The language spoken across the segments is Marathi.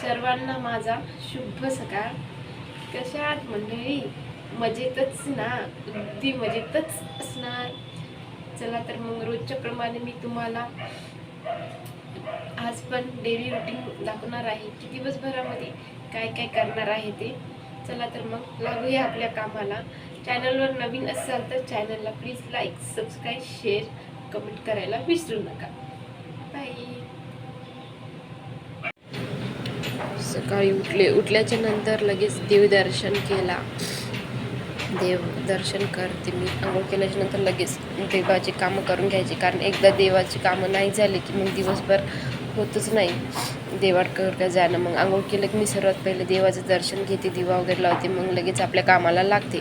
सर्वांना माझा शुभ सकाळ. कशा आहात मंडळी? मजेतच ना? अगदी मजेतच असणार. चला तर मग रोजच्या प्रमाणे मी तुम्हाला आज पण डेली रुटीन दाखवणार आहे. की दिवसभरामध्ये काय काय करणार आहे ते. चला तर मग लागूया आपल्या कामाला. चॅनलवर नवीन असाल तर चॅनलला please like subscribe share comment करायला विसरू नका. बाय सकाळी उठले उठल्याच्या नंतर लगेच देवदर्शन केला. देव दर्शन करते मी. आंघोळ केल्याच्यानंतर लगेच देवाची कामं करून घ्यायची. कारण एकदा देवाची कामं नाही झाली की मग दिवसभर होतच नाही. देवाकडं जाणं. मग आंघोळ केलं की मी सर्वात पहिले देवाचं दर्शन घेते. दिवा वगैरे लावते. मग लगेच आपल्या कामाला लागते.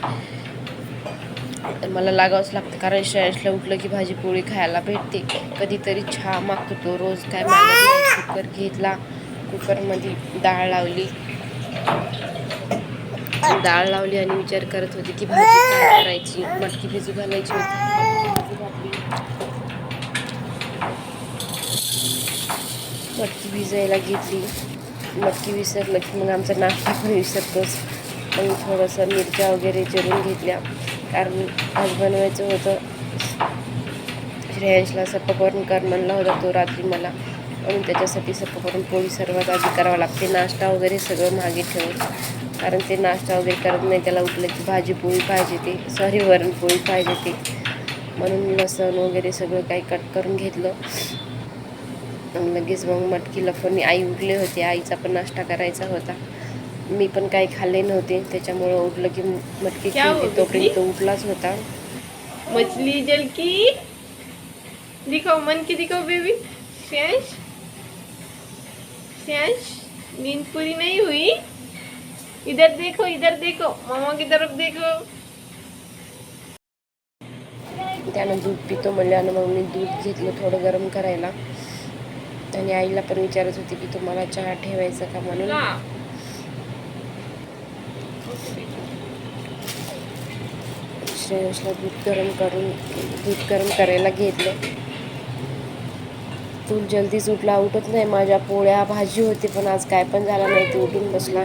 मला लागावंच लागतं. कारण श्रेयसला उठलं की भाजी पोळी खायला भेटते. कधीतरी चहा मागतो तो रोज. काय मागत नाही. कुकर घेतला. कुकरमध्ये डाळ लावली. डाळ लावली आणि विचार करत होते की भाजी काय करायची? मटकी भिजू घालायची होती. घातली. मटकी भिजायला घेतली. मटकी विसरलं की मग आमचा नाश्ता पण विसरतोच. मग थोडंसं मिरच्या वगैरे चिरून घेतल्या. कारण आज बनवायचं होतं. श्रेयांशला सप्पकरण कर म्हणला होता तो रात्री मला. म्हणून त्याच्यासाठी सप्पकरण पोळी सर्वात आधी करावं लागते. नाश्ता वगैरे सगळं मागे ठेवून. कारण ते नाश्ता वगैरे करत नाही त्याला उठलं की भाजी पोळी पाहिजे ते. सॉरी वरणपोळी पाहिजे ते. म्हणून लसण वगैरे सगळं काही कट करून घेतलं. आणि लगेच मग मटकी लफणी आई उठले होते. आईचा पण नाश्ता करायचा होता. मी पण काही खाल्ले नव्हते. त्याच्यामुळं उठलं की मटकी क्या हो? तो तोपर्यंत तो उठलाच होता. मछली जल की दिखाओ मन की दिखाओ बेबी श्यांश श्यांश नींद पूरी नहीं हुई इधर देखो इधर देखो मामा की तरफ देखो त्यानं दूध पितो म्हणल्यानं मग मी दूध घेतलं थोडं गरम करायला. आणि आईला पण विचारत होती की तुम्हाला चहा ठेवायचा का म्हणून? श्रेयसला दूध गरम करून दूध गरम करायला घेतलं. तू जल्दीच उठला उठत नाही. माझ्या पोळ्या भाजी होती पण आज काय पण झाला नाही ते उठून बसला.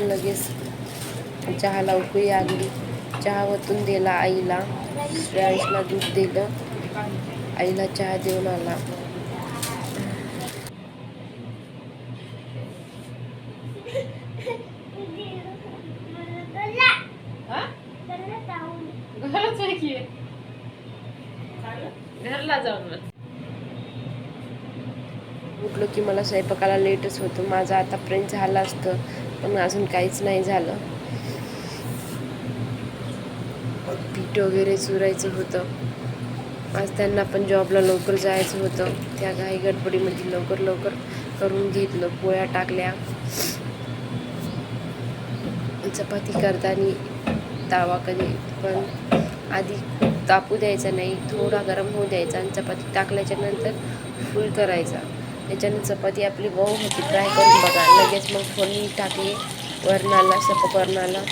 लगेच चहाला उकळी आली चहा वतून दिला आईला. श्रेयांशला दूध दिलं. आईला चहा देऊन आला. हाँ? घरला जाऊन उठलो की मला स्वयंपाकाला लेटच होतं. माझं आतापर्यंत झालं असतं पण अजून काहीच नाही झालं. पीठ वगैरे चुरायचं होतं. आज त्यांना पण जॉबला लवकर जायचं होतं. त्या घाई गडबडीमध्ये लवकर लवकर करून घेतलं पोळ्या टाकल्या. चपाती करताना तावा कधी पण आधी तापू द्यायचा नाही थोडा गरम होऊ द्यायचा आणि चपाती टाकल्याच्या नंतर फुल करायचा. त्याच्यानं चपाती आपली मऊ होती. ट्राय करून बघा. लगेच मग फोडणी टाकली वरणाला सपकरणाला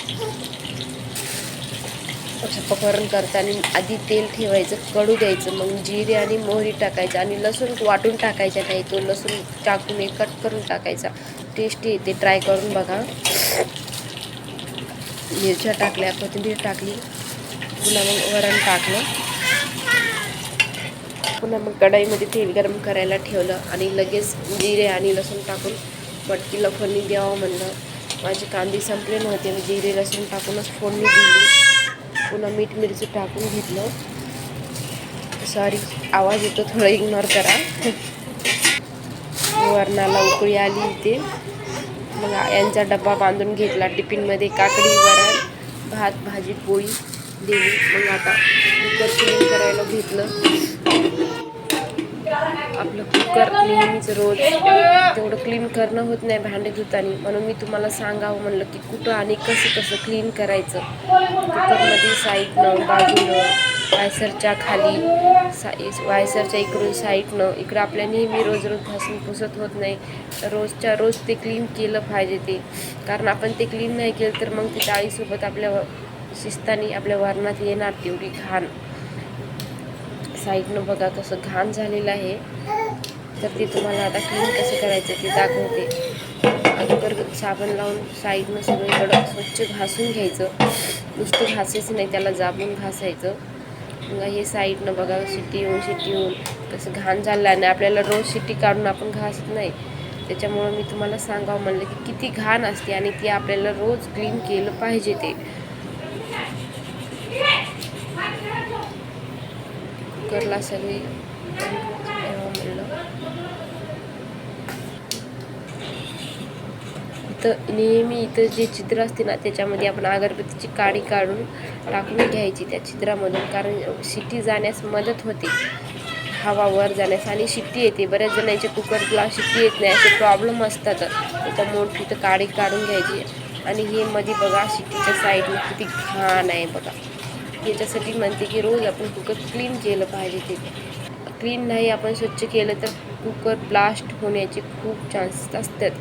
सपकरण करताना आधी तेल ठेवायचं कडू द्यायचं मग जिरे आणि मोहरी टाकायचं आणि लसूण वाटून टाकायचा नाही तो लसूण टाकून एक कट करून टाकायचा. टेस्टी येते ट्राय करून बघा. मिरच्या टाकल्या कोथिंबीर टाकली पुन्हा मग वरण टाकलं. पुन्हा मग कढाईमध्ये तेल गरम करायला ठेवलं आणि लगेच जिरे आणि लसूण टाकून मटकीला फोडणी द्यावं म्हणलं. माझे कांदे संपले नव्हते मी जिरे लसूण टाकूनच फोडणी दिली. पुन्हा मीठ मिरची टाकून घेतलं. सॉरी आवाज येतो थोडं इग्नोर करा. वरणाला उकळी आली इथे. मग यांचा डब्बा बांधून घेतला. टिफिनमध्ये काकडी वरण भात भाजी पोळी दिली मग आता कुकर क्लीन करायला घेतलं. आपलं कुकर नेहमीच रोज. तेवढं क्लीन करणं होत नाही भांडे धुताना म्हणून मी तुम्हाला सांगावं म्हणलं की कुठं आणि कसं कसं क्लीन करायचं. कुकरमध्ये साईडनं बाजूनं वायसरच्या खाली साई वायसरच्या इकडून साईडनं. इकडं आपल्या नेहमी रोज रोज घासून पुसत होत नाही. रोजच्या रोज ते क्लीन केलं पाहिजे ते. कारण आपण ते क्लीन नाही केलं तर मग ते डाळीसोबत आपल्या व- शिस्तानी आपल्या वरणात येणार तेवढी घाण. साईडनं बघा कसं घाण झालेलं आहे. तर ते तुम्हाला आता क्लीन कसं करायचं ते दाखवते. अगोदर साबण लावून साईडनं सगळीकडं स्वच्छ घासून घ्यायचं. नुसतं घासायचं नाही त्याला जाबून घासायचं. मग हे साईडनं बघा शिट्टी येऊन शिट्टी येऊन कसं घाण झालं आणि आपल्याला रोज शिट्टी काढून आपण घासत नाही. त्याच्यामुळं मी तुम्हाला सांगावं म्हणलं की किती घाण असते आणि ती आपल्याला रोज क्लीन केलं पाहिजे ते. कुकरला सगळी इथं नेहमी इथं जे छिद्र असते ना त्याच्यामध्ये आपण अगरबत्तीची काडी काढून टाकून घ्यायची त्या छिद्रामधून कारण शिट्टी जाण्यास मदत होते. हवा वर जाण्यास आणि शिट्टी येते. बऱ्याच जणांच्या कुकरला शिट्टी येत नाही असे प्रॉब्लेम असतात. त्याच्यामुळे तिथं काडी काढून घ्यायची. आणि हे मध्ये बघा शिट्टीच्या साईडला किती घाण आहे बघा. याच्यासाठी म्हणते की रोज आपण कुकर क्लीन केलं पाहिजे ते. क्लीन नाही आपण स्वच्छ केलं तर कुकर ब्लास्ट होण्याचे खूप चान्सेस असतात.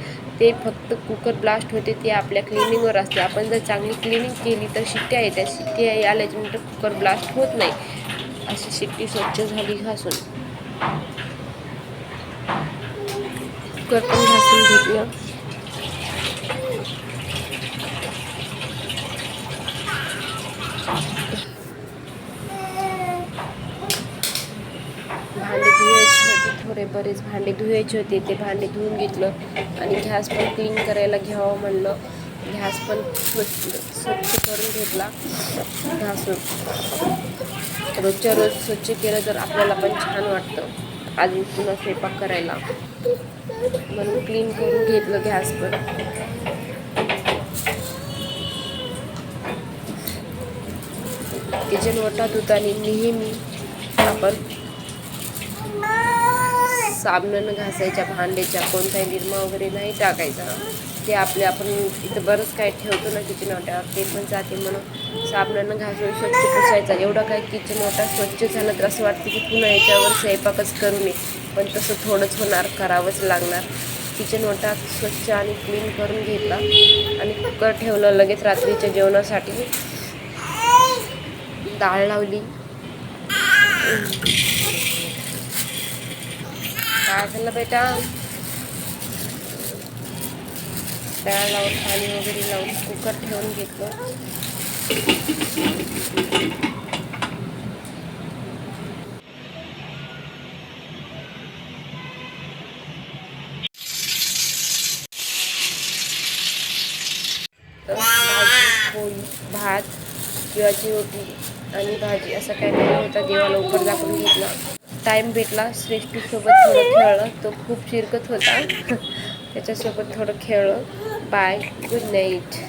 ते फक्त कुकर ब्लास्ट होते ते आपल्या क्लिनिंगवर असते. आपण जर चांगली क्लिनिंग केली तर शिट्ट्या येतात शिट्ट्या आल्याच्यानंतर कुकर ब्लास्ट होत नाही. अशी शिट्टी स्वच्छ झाली घासून. कुकर पण घासून घेतलं. भांडे धुवायचे होते थोडे बरेच भांडे धुवायचे होते ते भांडे धुवून घेतलं आणि गॅस पण क्लीन करायला घ्यावं म्हणलं. गॅस पण स्वच्छ स्वच्छ करून घेतला घासून. रोजच्या रोज स्वच्छ केलं तर आपल्याला पण छान वाटतं. अजून पुन्हा स्वयंपाक करायला. म्हणून क्लीन करून घेतलं गॅस पण. किचन वटा धुताना नेहमी आपण साबणानं घासायच्या भांड्याच्या कोणताही निरमा वगैरे नाही टाकायचा. ते आपले आपण इथं बरंच काय ठेवतो ना किचन ओट्यावर ते पण जाते म्हणून साबणानं घासून स्वच्छ पुसायचा. एवढा काय किचन ओटा स्वच्छ झाला तर असं वाटतं की पुन्हा याच्यावर स्वयंपाकच करू नये. पण तसं थोडंच होणार करावंच लागणार. किचन ओटा स्वच्छ आणि क्लीन करून घेतला आणि कुकर ठेवलं लगेच रात्रीच्या जेवणासाठी. डाळ लावली. काय झालं बेटा? डाळ लावून पाणी वगैरे लावून कुकर ठेवून घेतलं. भात पोळी भात तिळाची रोटी आणि भाजी असं काय नाही होता देवाला उपर दाखवून घेतला. टाईम भेटला. श्रेष्ठीसोबत थोडं खेळलं. तो खूप शिरकत होता. त्याच्यासोबत थोडं खेळलं. Bye good night